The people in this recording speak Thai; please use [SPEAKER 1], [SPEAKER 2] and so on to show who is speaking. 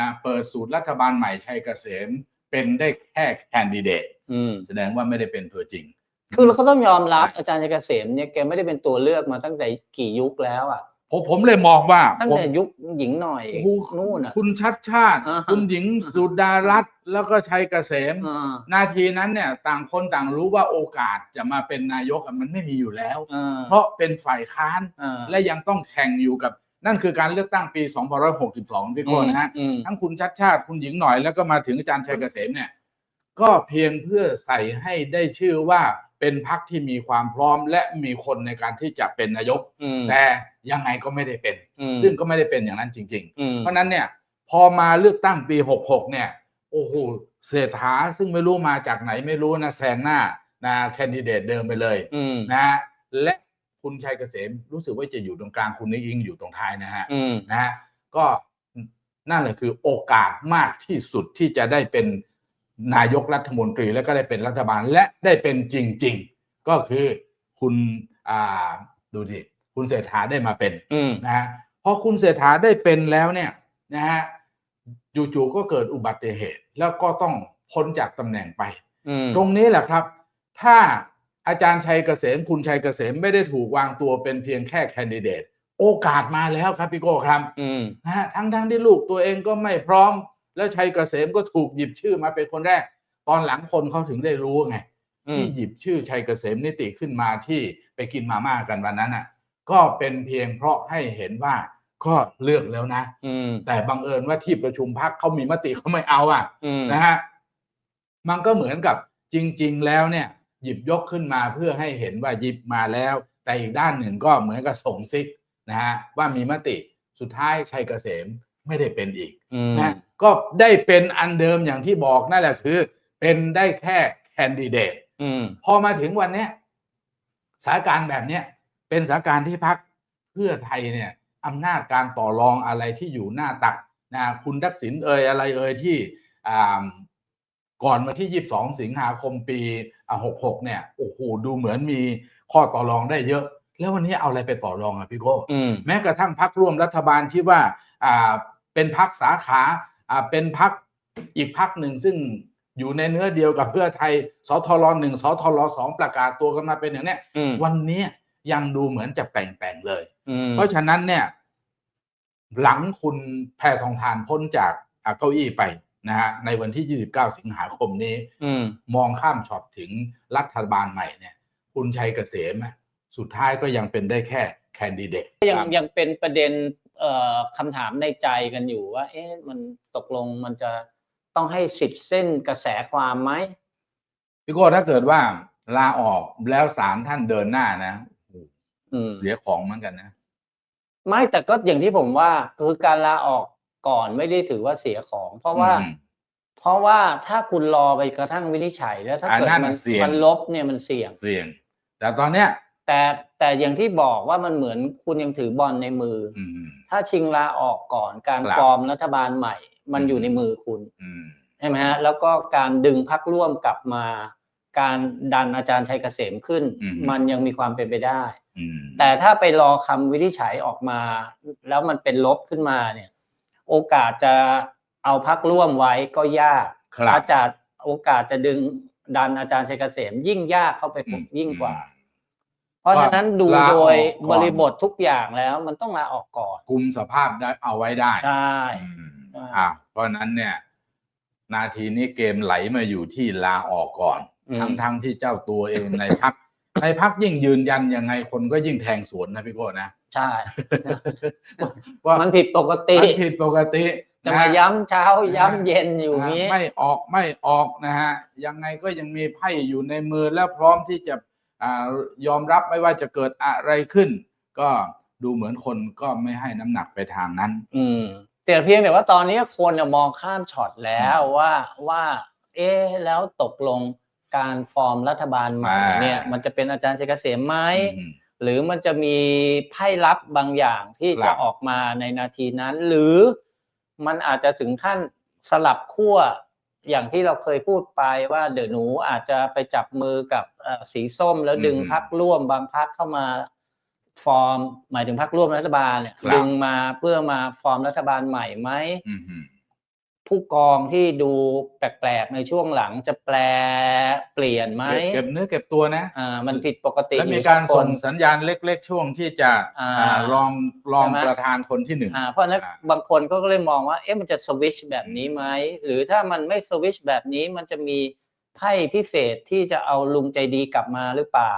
[SPEAKER 1] นะเปิดสูตรรัฐบาลใหม่ชัยเกษมเป็นได้แค่แคนดิเดต
[SPEAKER 2] อืม
[SPEAKER 1] แสดงว่าไม่ได้เป็นตัวจริง
[SPEAKER 2] คือเราก็ต้องยอมรับ
[SPEAKER 1] ใช่
[SPEAKER 2] อาจารย์ชัยเกษมเนี่ยแกไม่ได้เป็นตัวเลือกมาตั้งแต่กี่ยุคแล้วอะ
[SPEAKER 1] ผมผมเลยมองว่า
[SPEAKER 2] ตั้ง
[SPEAKER 1] ผม
[SPEAKER 2] แต่ยุคหญิงหน่อย
[SPEAKER 1] โอ้โห
[SPEAKER 2] นู่นอะ
[SPEAKER 1] คุณชัดชาติ
[SPEAKER 2] อ่าฮะ
[SPEAKER 1] คุณหญิงสุดารัตน์แล้วก็ชัยเกษม
[SPEAKER 2] อ่า
[SPEAKER 1] นาทีนั้นเนี่ยต่างคนต่างรู้ว่าโอกาสจะมาเป็นนายกอะมันไม่มีอยู่แล้ว
[SPEAKER 2] อ่า
[SPEAKER 1] เพราะเป็นฝ่ายค้าน
[SPEAKER 2] อ่า
[SPEAKER 1] และยังต้องแข่งอยู่กับ นั่นคือการเลือกตั้งปี2562พี่โก้นะฮะ
[SPEAKER 2] อืม
[SPEAKER 1] ทั้งคุณชัดชาติคุณหญิงหน่อยแล้วก็มาถึงอาจารย์ชัยเกษมเนี่ย ก็เพียงเพื่อใส่ให้ได้ชื่อว่าเป็นพักที่มีความพร้อมและมีคนในการที่จะเป็นนายก
[SPEAKER 2] อืม
[SPEAKER 1] แต่ยังไงก็ไม่ได้เป็น
[SPEAKER 2] อืม
[SPEAKER 1] ซึ่งก็ไม่ได้เป็นอย่างนั้นจริง
[SPEAKER 2] อืม
[SPEAKER 1] ๆเพราะฉะนั้นเนี่ย พอมาเลือกตั้งปี 66 เนี่ย โอ้โหเศรษฐาซึ่งไม่รู้มาจากไหนไม่รู้นะแซงหน้านะแคนดิเดตเดิมไปเลย
[SPEAKER 2] อืม
[SPEAKER 1] นะฮะและ คุณชัยเกษมรู้สึกว่าจะอยู่ตรงกลางคุณนิยิงอยู่ตรงท้ายนะฮะ
[SPEAKER 2] อืม
[SPEAKER 1] นะฮะก็นั่นแหละคือโอกาสมากที่สุดที่จะได้เป็นนายกรัฐมนตรีและก็ได้เป็นรัฐบาลและได้เป็นจริง ๆ ก็คือคุณอ่าดูสิคุณเศรษฐาได้มาเป็น
[SPEAKER 2] อืม
[SPEAKER 1] นะฮะพอคุณเศรษฐาได้เป็นแล้วเนี่ยนะฮะจู่ๆก็เกิดอุบัติเหตุ แล้วก็ต้องพ้นจากตำแหน่งไป
[SPEAKER 2] อืม
[SPEAKER 1] ตรงนี้แหละครับ ถ้า อาจารย์ชัยเกษมคุณชัยเกษมไม่ได้ถูกวางตัวเป็นเพียงแค่แคนดิเดต โอกาสมาแล้วครับพี่โก้ครับ
[SPEAKER 2] อืม
[SPEAKER 1] นะฮะทั้งทั้งที่ลูกตัวเองก็ไม่พร้อม แล้วชัยเกษมก็ถูกหยิบชื่อมาเป็นคนแรก ตอนหลังคนเขาถึงได้รู้ไง
[SPEAKER 2] อืม
[SPEAKER 1] ที่หยิบชื่อชัยเกษมนิติขึ้นมาที่ไปกินมาม่ากันวันนั้นอะ ก็เป็นเพียงเพราะให้เห็นว่าก็เลือกแล้วนะ
[SPEAKER 2] อืม
[SPEAKER 1] แต่บังเอิญว่าที่ประชุมพักเขามีมติเขาไม่เอาอะ
[SPEAKER 2] อืม
[SPEAKER 1] นะฮะมันก็เหมือนกับจริง ๆ แล้วเนี่ย หยิบยกขึ้นมาเพื่อให้เห็นว่าหยิบมาแล้ว แต่อีกด้านหนึ่งก็เหมือนกับส่งซิกนะฮะว่ามีมติสุดท้ายชัยเกษมไม่ได้เป็นอีก
[SPEAKER 2] อืม
[SPEAKER 1] นะก็ได้เป็นอันเดิมอย่างที่บอกนั่นแหละคือ เป็นได้แค่แคนดิเดต
[SPEAKER 2] อืม
[SPEAKER 1] พอมาถึงวันเนี้ยสถานการณ์แบบเนี้ยเป็นสถานการณ์ที่พักเพื่อไทยเนี่ยอำนาจการต่อรองอะไรที่อยู่หน้าตักนะคุณทักษิณเอ่ยอะไรเอ่ยที่อ่าก่อนมาที่ 22 สิงหาคมปี อ่า66เนี่ยโอ้โหดูเหมือนมีข้อต่อรองได้เยอะ แล้ววันนี้เอาอะไรไปต่อรองอะพี่โก้
[SPEAKER 2] อืม
[SPEAKER 1] แม้กระทั่งพักร่วมรัฐบาลที่ว่าอ่าเป็นพักสาขาอ่าเป็นพักอีกพักหนึ่งซึ่งอยู่ในเนื้อเดียวกับเพื่อไทยสทรหนึ่งสทรสองประกาศตัวกันมาเป็นอย่างเนี้ย
[SPEAKER 2] อืม
[SPEAKER 1] วันนี้ยังดูเหมือนจะแปลงๆเลย
[SPEAKER 2] อืม
[SPEAKER 1] เพราะฉะนั้นเนี่ย หลังคุณแพทองทานพ้นจากอ่าเก้าอี้ไป นะฮะในวันที่ 29 สิงหาคมนี้
[SPEAKER 2] อืม
[SPEAKER 1] มองข้ามช็อตถึงรัฐบาลใหม่เนี่ย คุณชัยเกษมอะสุดท้ายก็ยังเป็นได้แค่แคนดิเดต
[SPEAKER 2] ยังยังเป็นประเด็นเอ่อคำถามในใจกันอยู่ว่า เอ๊ะมันตกลงมันจะต้องให้สิทธิ์เส้นกระแสความไหม
[SPEAKER 1] พี่โก้ถ้าเกิดว่าลาออกแล้วศาลท่านเดินหน้านะโอ้โห
[SPEAKER 2] อืม
[SPEAKER 1] เสียของเหมือนกันนะ
[SPEAKER 2] ไม่แต่ก็อย่างที่ผมว่าคือการลาออก ก่อนไม่ได้ถือว่าเสียของ เพราะว่า
[SPEAKER 1] อืม
[SPEAKER 2] เพราะว่าถ้าคุณรอไปกระทั่งวินิจฉัยแล้วถ้า
[SPEAKER 1] อ่า
[SPEAKER 2] เกิด
[SPEAKER 1] นั่น
[SPEAKER 2] มั
[SPEAKER 1] น่ะเสี่ยง
[SPEAKER 2] มันลบเนี่ยมันเสี่ยง
[SPEAKER 1] เสี่ยง แต่ตอนเนี้ย
[SPEAKER 2] แต่แต่อย่างที่บอกว่ามันเหมือนคุณยังถือบอลในมืออ
[SPEAKER 1] อืม
[SPEAKER 2] ถ้าชิงลาออกก่อนการ
[SPEAKER 1] ครับ
[SPEAKER 2] ฟอร์มรัฐบาลใหม่ มัน
[SPEAKER 1] อืม
[SPEAKER 2] อยู่ในมือคุณ
[SPEAKER 1] อืม
[SPEAKER 2] ใช่ไหมฮะแล้วก็การดึงพักร่วมกลับมา การดันอาจารย์ชัยเกษมขึ้น
[SPEAKER 1] อืม
[SPEAKER 2] มันยังมีความเป็นไปได้
[SPEAKER 1] อืม
[SPEAKER 2] แต่ถ้าไปรอคำวินิจฉัยออกมา แล้วมันเป็นลบขึ้นมาเนี่ย โอกาสจะเอาพักร่วมไว้ก็ยาก
[SPEAKER 1] ครับ
[SPEAKER 2] อาจารย์โอกาสจะดึงดันอาจารย์ชัยเกษมยิ่งยากเข้าไป
[SPEAKER 1] อืม
[SPEAKER 2] ยิ่งกว่า
[SPEAKER 1] อืม
[SPEAKER 2] เพราะฉะนั้นดู
[SPEAKER 1] ลาออก
[SPEAKER 2] โดย
[SPEAKER 1] ก่อน
[SPEAKER 2] บริบททุกอย่างแล้วมันต้องลาออกก่อน
[SPEAKER 1] คุมสภาพได้เอาไว้ได้
[SPEAKER 2] ใช่
[SPEAKER 1] อืม
[SPEAKER 2] ใช่
[SPEAKER 1] อ่าเพราะฉะนั้นเนี่ย นาทีนี้เกมไหลมาอยู่ที่ลาออกก่อน
[SPEAKER 2] อืม
[SPEAKER 1] ทั้งทั้งที่เจ้าตัวเองในพักในพักยิ่งยืนยันยังไงคนก็ยิ่งแทงสวนนะพี่โก้นะ
[SPEAKER 2] ใช่
[SPEAKER 1] ว่า
[SPEAKER 2] มันผิดปกติ
[SPEAKER 1] มันผิดปกติ
[SPEAKER 2] จะมาย้ำเช้าย้ำเย็นอยู่อย่างนี้
[SPEAKER 1] ไม่ออกไม่ออกนะฮะยังไงก็ยังมีไพ่อยู่ในมือและพร้อมที่จะอ่ายอมรับไม่ว่าจะเกิดอะไรขึ้น ก็ดูเหมือนคนก็ไม่ให้น้ำหนักไปทางนั้น
[SPEAKER 2] อืมแต่เพียงแต่ว่าตอนนี้คนน่ะมองข้ามช็อตแล้วว่าว่า เอ๊ะแล้วตกลงการฟอร์มรัฐบาลใหม่
[SPEAKER 1] อ่า
[SPEAKER 2] เนี่ย มันจะเป็นอาจารย์ชัยเกษมไหม
[SPEAKER 1] อืม
[SPEAKER 2] หรือมันจะมีไพ่ลับบางอย่างที่
[SPEAKER 1] ครับ
[SPEAKER 2] จะออกมาในนาทีนั้น หรือมันอาจจะถึงขั้นสลับขั้วอย่างที่เราเคยพูดไปว่าเดี๋ยวหนูอาจจะไปจับมือกับเอ่อสีส้มแล้วดึงพักร่วมบางพักเข้ามาฟอร์ม หมายถึงพักร่วมรัฐบาลเนี่ย
[SPEAKER 1] ครับ
[SPEAKER 2] ดึงมาเพื่อมาฟอร์มรัฐบาลใหม่ไหม
[SPEAKER 1] อืมอืม
[SPEAKER 2] ผู้กองที่ดูแปลกๆในช่วงหลังจะแปลเปลี่ยนไหม
[SPEAKER 1] เก็บเก็บเนื้อเก็บตัวนะ
[SPEAKER 2] อ่ามันผิดปกติ
[SPEAKER 1] แล้ว
[SPEAKER 2] อ
[SPEAKER 1] มี
[SPEAKER 2] ยู่
[SPEAKER 1] การ
[SPEAKER 2] สัค
[SPEAKER 1] ส่ง
[SPEAKER 2] น
[SPEAKER 1] สัญญาณเล็กๆ ช่วงที่จะ
[SPEAKER 2] อ่า
[SPEAKER 1] อ่ารองรอง
[SPEAKER 2] ใช่ไหม
[SPEAKER 1] ประธานคนที่หนึ่ง
[SPEAKER 2] อ่าเพราะฉะนั้น
[SPEAKER 1] อ่า
[SPEAKER 2] บางคนก็เลยมองว่าเอ๊ะมันจะสวิชแบบนี้ไหมหรือถ้ามันไม่สวิชแบบนี้มันจะมีไพ่พิเศษที่จะเอาลุงใจดีกลับมาหรือเปล่า